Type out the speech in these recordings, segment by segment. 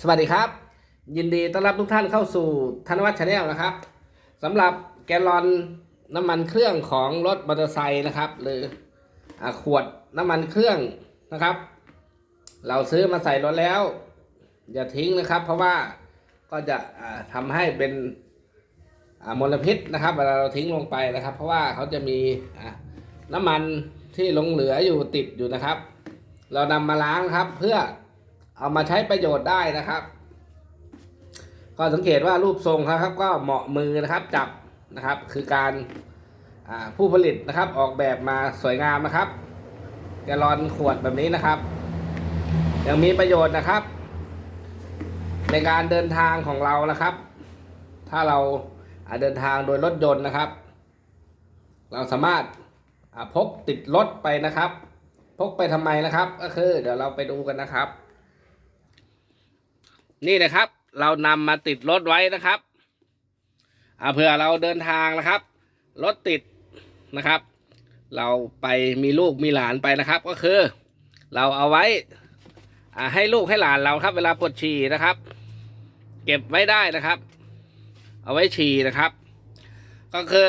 สวัสดีครับ ยินดีต้อนรับทุกท่านเข้าสู่ธนวัฒน์ชาแนลนะครับสำหรับแกลลอนน้ำมันเครื่องของรถมอเตอร์ไซค์นะครับ หรืออขวดน้ำมันเครื่องนะครับ เราซื้อมาใส่รถแล้ว อย่าทิ้งนะครับ เพราะว่าก็จะอ่าทำให้เป็นมลพิษนะครับ เวลาเราทิ้งลงไปนะครับ เพราะว่าเขาจะมีน้ำมันที่หลงเหลืออยู่ติดอยู่นะครับ เรานำมาล้างครับเพื่อ เอามาใช้ประโยชน์ได้นะครับ ก็สังเกตว่ารูปทรงครับ ก็เหมาะมือนะครับจับนะครับ คือการผู้ผลิตนะครับ ออกแบบมาสวยงามนะครับแกลอนขวดแบบนี้นะครับ ยังมีประโยชน์นะครับ ในการเดินทางของเรานะครับ ถ้าเราเดินทางโดยรถยนต์นะครับ เราสามารถพกติดรถไปนะครับ พกไปทำไมนะครับ ก็คือเดี๋ยวเราไปดูกันนะครับ นี่นะครับ เรานำมาติดรถไว้นะครับอ่าเผื่อเราเดินทางนะครับ รถติดนะครับ เราไปมีลูกมีหลานไปนะครับ ก็คือ เราเอาไว้ให้ลูกให้หลานเราครับ เวลาปวดฉี่นะครับ เก็บไว้ได้นะครับ เอาไว้ฉี่นะครับ ก็คือ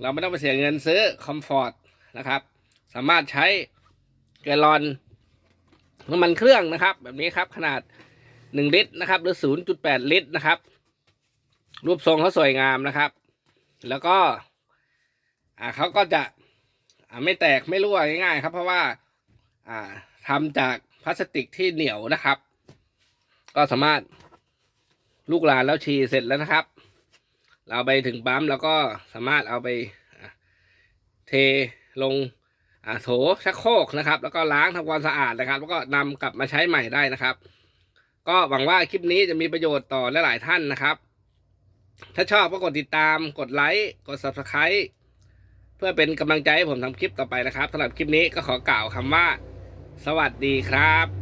เราไม่ต้องไปเสียเงินซื้อคอมฟอร์ตนะครับ สามารถใช้แกลลอนน้ำมันเครื่องนะครับ แบบนี้ครับขนาด หนึ่งลิตรนะครับ หรือศูนย์จุดแปดลิตรนะครับ รูปทรงเขาสวยงามนะครับ แล้วก็อ่าเขาก็จะอ่าไม่แตกไม่รั่วง่ายๆ ครับ เพราะว่าอ่าทำจากพลาสติกที่เหนียวนะครับ ก็สามารถลูกหลานแล้วฉีเสร็จแล้วนะครับ เราไปถึงปั๊มแล้วก็สามารถเอาไปเทลงโถชักโครกนะครับ แล้วก็ล้างทำความสะอาดนะครับ แล้วก็นำกลับมาใช้ใหม่ได้นะครับ ก็หวังว่าคลิปนี้จะมีประโยชน์ต่อหลายๆท่านนะครับ ถ้าชอบก็กดติดตาม กดไลค์ กด subscribe เพื่อเป็นกำลังใจให้ผมทำคลิปต่อไปนะครับสำหรับคลิปนี้ก็ขอกล่าวคำว่า สวัสดีครับ